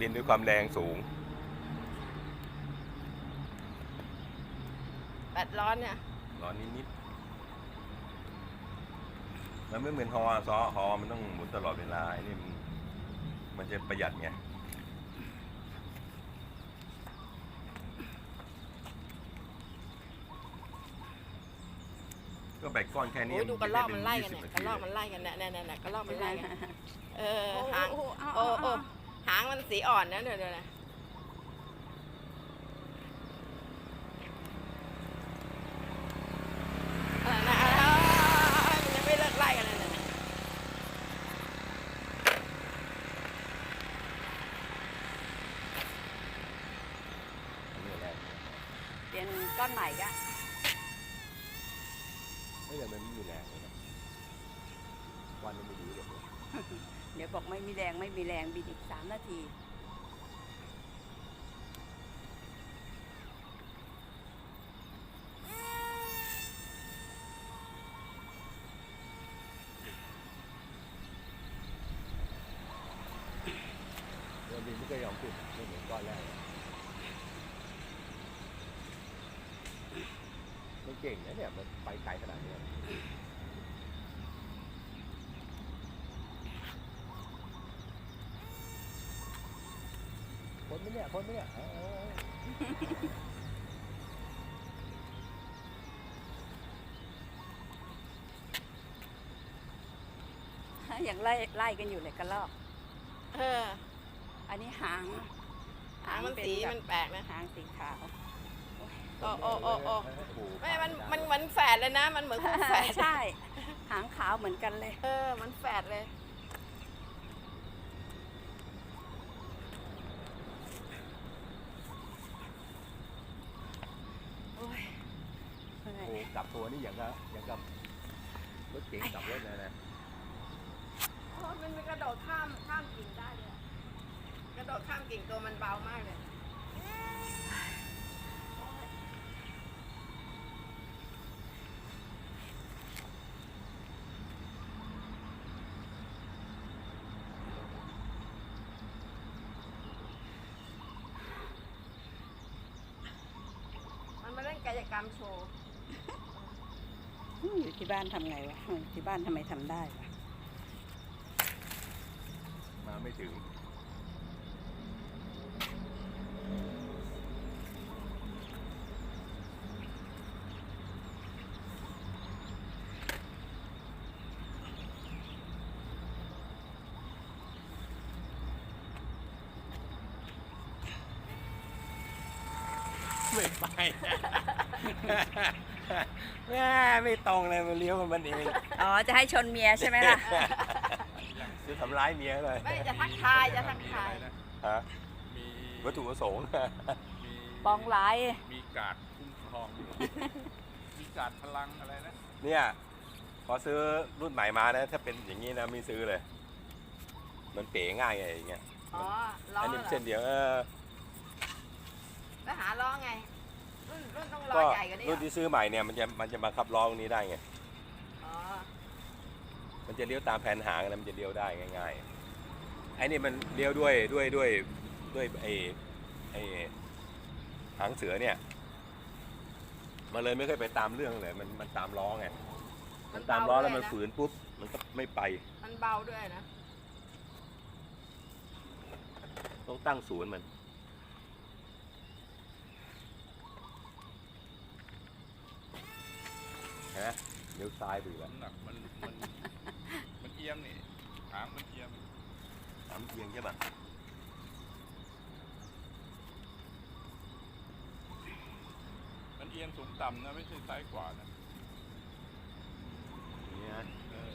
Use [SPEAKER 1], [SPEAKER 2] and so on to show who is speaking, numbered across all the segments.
[SPEAKER 1] บินด้วยความแรงสูง
[SPEAKER 2] แบตร้อนเนี่ย
[SPEAKER 1] ร้อนนิดๆมันไม่เหมือนฮอซอฮอมันต้องหมุนตลอดเวลาไอ้นี่มันมันจะประหยัดไงก็แบกก้อนแค่นี้
[SPEAKER 2] โอ้ยดูกระรอกมันไล่
[SPEAKER 1] เป็
[SPEAKER 2] กันเนี่ย
[SPEAKER 1] 20
[SPEAKER 2] กระรอกา
[SPEAKER 1] ที
[SPEAKER 2] มันไล่กันเนี่ยเนี่ยเนี่ยเนี่ยกระรอกมันไล่กัน เออ
[SPEAKER 3] โอ้
[SPEAKER 2] หาง
[SPEAKER 3] โอ้เอา
[SPEAKER 2] โอ้
[SPEAKER 3] เอา
[SPEAKER 2] โอ้
[SPEAKER 3] เอา
[SPEAKER 2] หางมันสีอ่อนนะเดี๋ยวนะอะไรนะยังไม่เลิกไล่กันเลยนะ
[SPEAKER 1] นี่แหละ
[SPEAKER 3] เปลี่ยนก้อนใหม่ก็
[SPEAKER 1] ไม่แต่มันไม่มีแรงเลยนะวันมันไม่ดีเลย
[SPEAKER 3] เดี๋ยวบอกไม่มีแรงไม่มีแรงบินอีกสามนาที
[SPEAKER 1] เรือบินไม่เคยยอมขึ้นไม่เหมือนก้อนแรกมันเก่งนะเนี่ยมันไปไกลขนาดนี้ยพ้น ไหมเนี่ยพ้นไหมเนี่ยเออเออเออ
[SPEAKER 3] ยังไล่ไล่กันอยู่เลยกระรอก
[SPEAKER 2] เออ
[SPEAKER 3] อันนี้หาง
[SPEAKER 2] หางมัน
[SPEAKER 3] เป็
[SPEAKER 2] สี
[SPEAKER 3] แบบ
[SPEAKER 2] มันแปลกนะ
[SPEAKER 3] หางสีขาว
[SPEAKER 2] โอ้โอ้โอ้โอ้
[SPEAKER 1] โห
[SPEAKER 2] ไม่ มัน มันเหมือนแฝดเลยนะ มันเหมือนคู่แฝด
[SPEAKER 3] ใช่ หางขาวเหมือนกันเลย
[SPEAKER 2] เออ มันแฝดเลย
[SPEAKER 3] โอ้ยเหนื่อย
[SPEAKER 1] โอ้โห กลับตัวนี่อย่างกับอย่างกับรถเก๋งกลับรถเลยนะ
[SPEAKER 2] โอ้มันมีกระโดดข้ามข้ามกิ่งได้เลยอะกระโดดข้ามกิ่งตัวมันเบามากเลย มันมาเล่นกายกรรมโชว์
[SPEAKER 3] อืมอยู่ที่บ้านทำไงวะอืมที่บ้านทำไมทำได้วะ
[SPEAKER 1] มาไม่ถึงไม่ไป แม่ไม่ตรงเลยมันเลี้ยวมันมันเอง
[SPEAKER 3] อ๋อ จะให้ชนเมียใช่ไหมล่ะ
[SPEAKER 1] จะทำร้ายเมียเลย
[SPEAKER 2] ไม่จะทักทายจะทักทาย
[SPEAKER 1] ฮะ
[SPEAKER 4] มี
[SPEAKER 1] วัตถุประสงค์
[SPEAKER 4] มี
[SPEAKER 3] ปองร้าย
[SPEAKER 4] มีกาดคุ้มครองอยู่มีกาดพลังอะไรนะ
[SPEAKER 1] เนี่ยพอซื้อรุ่นใหม่มานะถ้าเป็นอย่างนี้นะไม่ซื้อเลย มันเป๋ง่ายไงอย่างเงี้ย
[SPEAKER 2] อ๋อล้อ
[SPEAKER 1] อันนี้
[SPEAKER 2] เหรอ
[SPEAKER 1] เส้นเดียวเออ
[SPEAKER 2] แล้วหาล้อไง รุ่นรุ่นต้องล้อ
[SPEAKER 1] ก็
[SPEAKER 2] ใหญ่กว่านี้เหร
[SPEAKER 1] รุ่น
[SPEAKER 2] อ
[SPEAKER 1] ที่ซื้อใหม่เนี่ยมันจะมันจะบังคับล้อตรงนี้ได้ไง
[SPEAKER 2] อ๋อ
[SPEAKER 1] มันจะเลี้ยวตามแผนหางนะมันจะเลี้ยวได้ง่ายๆไอ้นี่มันเลี้ยวด้วยด้วยด้วยด้วยไอ้ไอ้หางเสือเนี่ย มันเลยไม่เคอยไปตามเรื่องเลย มันมันตามล้อไง มันตามล้อแล้วมัน
[SPEAKER 2] เบาด้วยะ
[SPEAKER 1] ฝืนปุ๊บมันก็ไม่ไป
[SPEAKER 2] มันเบาด้วยนะ
[SPEAKER 1] ต้องตั้งศูนย์มันเห็ นไหมเลี้ยวซ้ายไปอีกแล้ว
[SPEAKER 4] น้ำหนักมันมันมันเอียงนี่หางมันเอียง
[SPEAKER 1] สามเอียงใช่ปะ
[SPEAKER 4] มันเอียงสูงต่ำนะไม่ใช่ซ้ายขวานะ
[SPEAKER 1] อย่างนี้นะ
[SPEAKER 4] เออ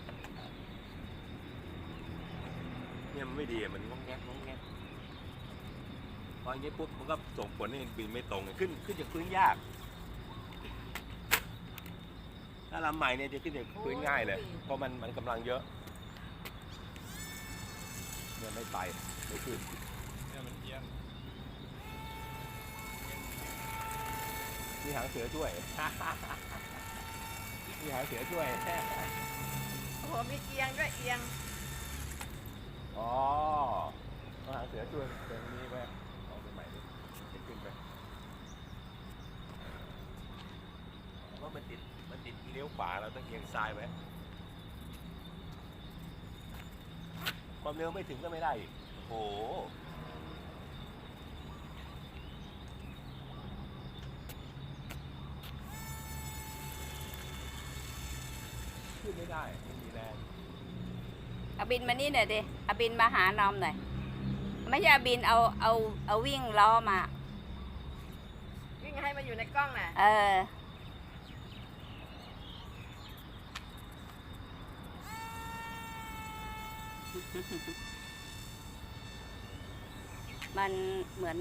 [SPEAKER 1] เนี่ยมันไม่ดีอะมันงองแงกงองแงกพออย่างนี้ปุ๊บมันก็ส่งผลให้บินไม่ตรงขึ้นขึ้นจากพื้นยาก ถ้าลำใหม่เนี่ยจะขึ้นจากพื้นง่ายเลย เพราะมันมันกำลังเยอะเนี่ยไม่ไปไม่ขึ้น
[SPEAKER 4] เนี่ยมันเอียง
[SPEAKER 1] มีหางเสือช่วย มีหางเสือช่วย
[SPEAKER 2] โอ้โหมีเอียงด้วยเอียง
[SPEAKER 1] อ๋อเอาหางเสือช่วยตรงนี้ไว้เอาไปใหม่ดิจะขึ้นไปว่ามันติด มันติดเลี้ยว ขวาเราต้องเอียงซ้ายไว้ความเร็วไม่ถึงก็ไม่ได้อีกโอ้โหขึ้นไม่ได้ไม่มีแรง
[SPEAKER 3] เอาบินมานี่หน่อยดิเอาบินมาหานอมหน่อย ไม่ใช่เอาบินเอาเอาเอาวิ่งล้อมา
[SPEAKER 2] วิ่งให้มาอยู่ในกล้องน่ะ
[SPEAKER 3] เออ มันเหมือน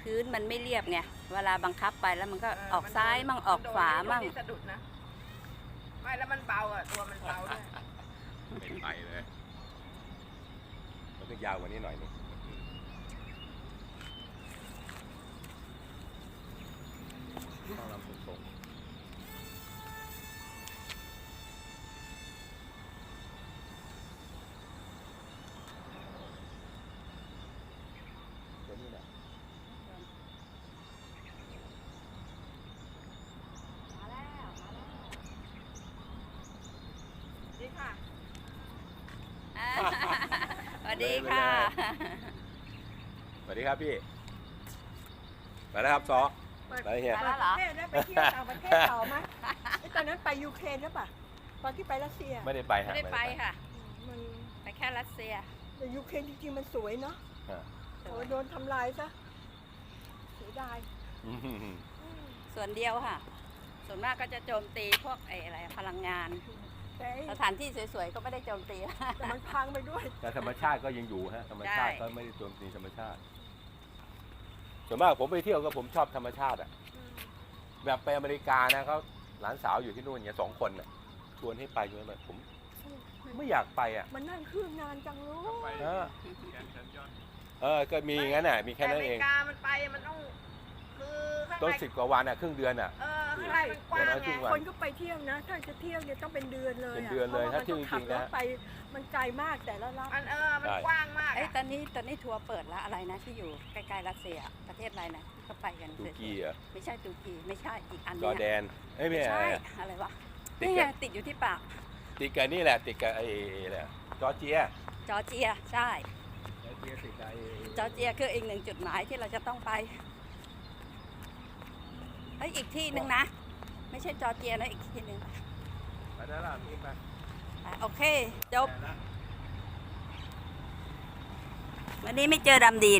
[SPEAKER 3] พื้นมันไม่เรียบไง เวลาบังคับไปแล้วมันก็
[SPEAKER 2] เอ
[SPEAKER 3] อกซ้ายมั่งออกขวามั่ง
[SPEAKER 2] นโดนที่สะดุดนะ ไม่แล้วมันเบาอะ ตัวมันเบาด้วย
[SPEAKER 1] ไม่ไปเลยมันต้องยาวกว่านี้หน่อยหนึงต้องลำตรงๆตัวนี้แหละ
[SPEAKER 2] นี่ค่ะ
[SPEAKER 3] อ่าสวัส ดีค่ะ
[SPEAKER 1] สวัสดีครับพี่มาแล้วครับซอ ไปเฮีย
[SPEAKER 3] มาแล้วเหรอ
[SPEAKER 5] เที่ยวได้ไปเที่ยวต่างประเทศต่อไหมไอ้ตอนนั้นไปยูเครนหรือเปล่าตอนที่ไปรัสเซีย
[SPEAKER 1] ไม่ได้ไปฮะ
[SPEAKER 3] ไม่ได้ไปค่ะ
[SPEAKER 5] มัน
[SPEAKER 3] ไปแค่รัสเซีย
[SPEAKER 5] แต่ยูเครนจริงๆมันสวยเนาะ
[SPEAKER 1] ฮะ
[SPEAKER 5] โอ้โดนทำลายซะเสียดาย
[SPEAKER 1] อืม
[SPEAKER 5] อืม
[SPEAKER 3] ส่วนเดียวค่ะ ส่วนมากก็จะโจมตีพวกไอ้อะไรพลังงาน
[SPEAKER 5] แต่ไอ้
[SPEAKER 3] สถานที่สวยๆ ก็ไม่ได้โจมตี
[SPEAKER 5] แต่มันพังไปด้วย
[SPEAKER 1] แต่ธรรมชาติก็ยังอยู่ฮะธรรมชาติ
[SPEAKER 3] ใช่
[SPEAKER 1] ก็ไม่ได้โจมตีธรรมชาติส่วนมากผมไปเที่ยวก็ผมชอบธรรมชาติอะแบบไปอเมริกานะเขาหลานสาวอยู่ที่นู่นเนี่ยสองคนน่ะชวนให้ไปอยู่แบบผมไม่อยากไปอะ
[SPEAKER 5] มันนั่งเครื่องนานจังลู
[SPEAKER 4] ก็
[SPEAKER 5] ก
[SPEAKER 4] ไป
[SPEAKER 1] เออ
[SPEAKER 4] แคนชันยอน
[SPEAKER 1] เออก็มีอย่างนั้นน่ะมีแค่นั้นเอง
[SPEAKER 2] แต่อเมริกามันไปมันต้อง คือข้าง
[SPEAKER 1] ต้น
[SPEAKER 2] ใน
[SPEAKER 1] สิบกว่าวันอะครึ่งเดือนอะ
[SPEAKER 2] เออข้างในมันกว้าง
[SPEAKER 1] เดี๋ยวนะครึ่
[SPEAKER 2] ไง
[SPEAKER 1] งวัน
[SPEAKER 5] คนก็ไปเที่ยวนะ ถ้าจะเที่ยวเนี่ยต้องเป็นเดือนเลย
[SPEAKER 1] เป็น
[SPEAKER 5] อะ
[SPEAKER 1] เดือนเลย
[SPEAKER 5] พราะ
[SPEAKER 1] ถ้า
[SPEAKER 5] ว่า
[SPEAKER 1] เที่ยว
[SPEAKER 5] มันต้องขับ
[SPEAKER 1] จริงๆ
[SPEAKER 5] ร
[SPEAKER 1] นะ
[SPEAKER 5] ถไปมันไกลมากแต่ละรัฐ
[SPEAKER 2] มันเออ มัน
[SPEAKER 1] ได้
[SPEAKER 2] กว้างมาก
[SPEAKER 3] ไอ้ย
[SPEAKER 2] อะ
[SPEAKER 3] ตอนนี้ตอนนี้ทัวร์เปิดแล้วอะไรนะที่อยู่ใกล้ๆรัสเซียประเทศอะไรนะที่เขาไปกัน
[SPEAKER 1] ตุร
[SPEAKER 3] สวยๆ
[SPEAKER 1] กีเหรอะ
[SPEAKER 3] ไม่ใช่ตุรกีไม่ใช่อีกอัน
[SPEAKER 1] จอร์แด
[SPEAKER 3] เนี้ย
[SPEAKER 1] นเอ้ยไม่
[SPEAKER 3] ไม่
[SPEAKER 1] ใช่
[SPEAKER 3] ใช่อะไรวะ
[SPEAKER 1] ติด
[SPEAKER 3] นี่ไง
[SPEAKER 1] กับ
[SPEAKER 3] ติดอยู่ที่ปาก
[SPEAKER 1] ติดกับนี่แหละ ติดกับไอ้แหละจอร์เจีย
[SPEAKER 3] จอร์เจียใช่
[SPEAKER 1] จอร์เจียติดกับไอ้
[SPEAKER 3] จอร์เจียคืออีกหนึ่งจุดหมายที่เราจะต้องไป ไอ้ยอีกที่หนึ่งนะ ไม่ใช่จอร์เจียนะอีกที่หนึ่ง
[SPEAKER 1] ไปได้ละมีไป
[SPEAKER 3] อะโอเคจบ
[SPEAKER 1] แต่ละ
[SPEAKER 3] วันนี้ไม่เจอดำดี